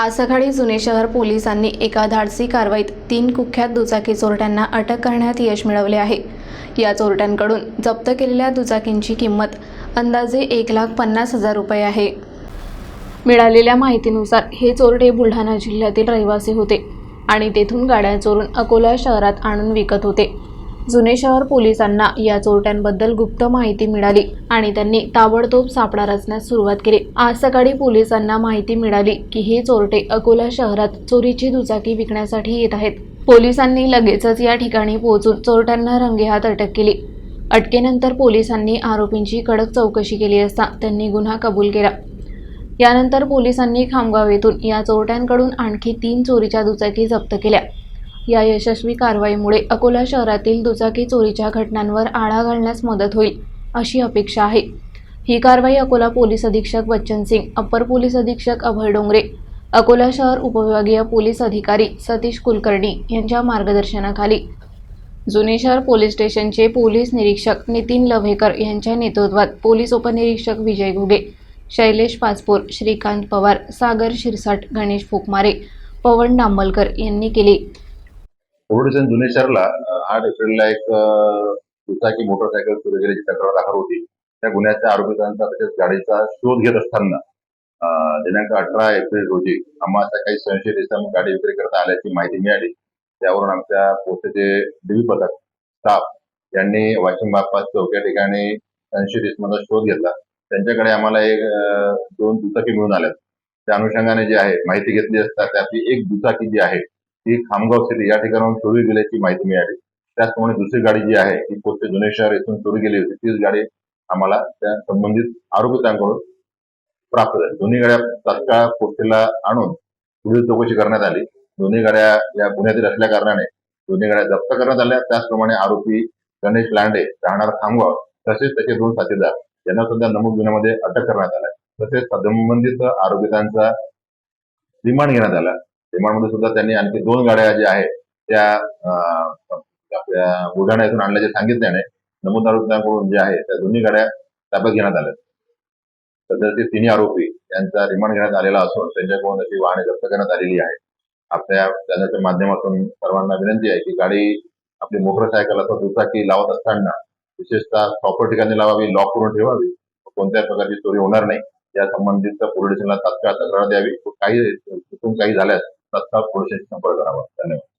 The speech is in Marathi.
आज सकाळी जुने शहर पोलिसांनी एका धाडसी कारवाईत तीन कुख्यात दुचाकी चोरट्यांना अटक करण्यात यश मिळवले आहे. या चोरट्यांकडून जप्त केलेल्या दुचाकींची किंमत अंदाजे एक लाख पन्नास हजार रुपये आहे. मिळालेल्या माहितीनुसार हे चोरटे बुलढाणा जिल्ह्यातील रहिवासी होते आणि तेथून गाड्या चोरून अकोला शहरात आणून विकत होते. जुने शहर पोलिसांना या चोरट्यांबद्दल गुप्त माहिती मिळाली आणि त्यांनी ताबडतोब सापळा रचण्यास सुरुवात केली. आज सकाळी पोलिसांना माहिती मिळाली की हे चोरटे अकोला शहरात चोरीची दुचाकी विकण्यासाठी येत आहेत. पोलिसांनी लगेचच या ठिकाणी पोहोचून चोरट्यांना रंगेहात अटक केली. अटकेनंतर पोलिसांनी आरोपींची कडक चौकशी केली असता त्यांनी गुन्हा कबूल केला. यानंतर पोलिसांनी खामगाव येथून या चोरट्यांकडून आणखी तीन चोरीच्या दुचाकी जप्त केल्या. या यशस्वी कारवाईमुळे अकोला शहरातील दुचाकी चोरीच्या घटनांवर आळा घालण्यास मदत होईल अशी अपेक्षा आहे. ही कारवाई अकोला पोलीस अधीक्षक बच्चन सिंग अप्पर पोलीस अधीक्षक अभय डोंगरे अकोला शहर उपविभागीय पोलीस अधिकारी सतीश कुलकर्णी यांच्या मार्गदर्शनाखाली. जुने शहर पोलीस स्टेशनचे पोलीस निरीक्षक नितीन लव्हेकर यांच्या नेतृत्वात पोलीस उपनिरीक्षक विजय घुगे शैलेश पाचपोर श्रीकांत पवार सागर शिरसाट गणेश फुकमारे पवन डांबलकर यांनी केली. पोलीस जुने शहरला आठ एप्रिलला एक दुचाकी मोटरसायकल सुरू गेल्याची तक्रार दाखल होती. त्या गुन्ह्याच्या आरोपितांचा तसेच गाडीचा शोध घेत असताना दिनांक अठरा एप्रिल रोजी आम्हाला काही संशयित इसम गाडी विक्री करता आल्याची माहिती मिळाली. त्यावरून आमच्या पोस्टचे डीबी पथक स्टाफ यांनी वाशिम बापास चौक या ठिकाणी संशयित इसमाचा शोध घेतला. त्यांच्याकडे आम्हाला एक दोन दुचाकी मिळून आल्या त्या अनुषंगाने जे आहे माहिती घेतली असता त्यातली एक दुचाकी जी आहे ती खामगाव सिटी या ठिकाणाहून चोरी गेल्याची माहिती मिळाली. त्याचप्रमाणे दुसरी गाडी जी आहे ती पोस्ट जुने शहर येथून चोरी गेली होती. तीच गाडी आम्हाला त्या संबंधित आरोपितांकडून प्राप्त झाली. दोन्ही गाड्या तात्काळ पोस्टेला आणून पुढील चौकशी करण्यात आली. दोन्ही गाड्या या गुन्ह्यातील असल्या कारणाने दोन्ही गाड्या जप्त करण्यात आल्या. त्याचप्रमाणे आरोपी गणेश लांडे राहणार खामगाव तसेच त्याचे दोन साथीदार यांना सुद्धा नमूद गुन्ह्यामध्ये अटक करण्यात आल्या. तसेच संबंधित आरोपितांचा रिमांड घेण्यात आला. रिमांडमध्ये सुद्धा त्यांनी आणखी दोन गाड्या ज्या आहेत त्या आपल्या बुलढाणा येथून आणल्याचे सांगितल्याने नमूद आरोपितांकडून जे आहे त्या दोन्ही गाड्या ताब्यात घेण्यात आल्या. सध्याचे तिन्ही आरोपी यांचा रिमांड घेण्यात आलेला असून त्यांच्याकडून अशी वाहने जप्त करण्यात आलेली आहे आपल्या त्यांच्या माध्यमातून सर्वांना विनंती आहे की गाडी आपली मोटरसायकल अथवा दुचाकी लावत असताना विशेषतः प्रॉपर ठिकाणी लावावी लॉक करून ठेवावी. कोणत्याही प्रकारची चोरी होणार नाही. या संबंधित पोलीस स्टेशनला तात्काळ तक्रार द्यावी. काही चुकून काही झाल्यास तत्काळ प्रोसेस संपर्क करावा धन्यवाद.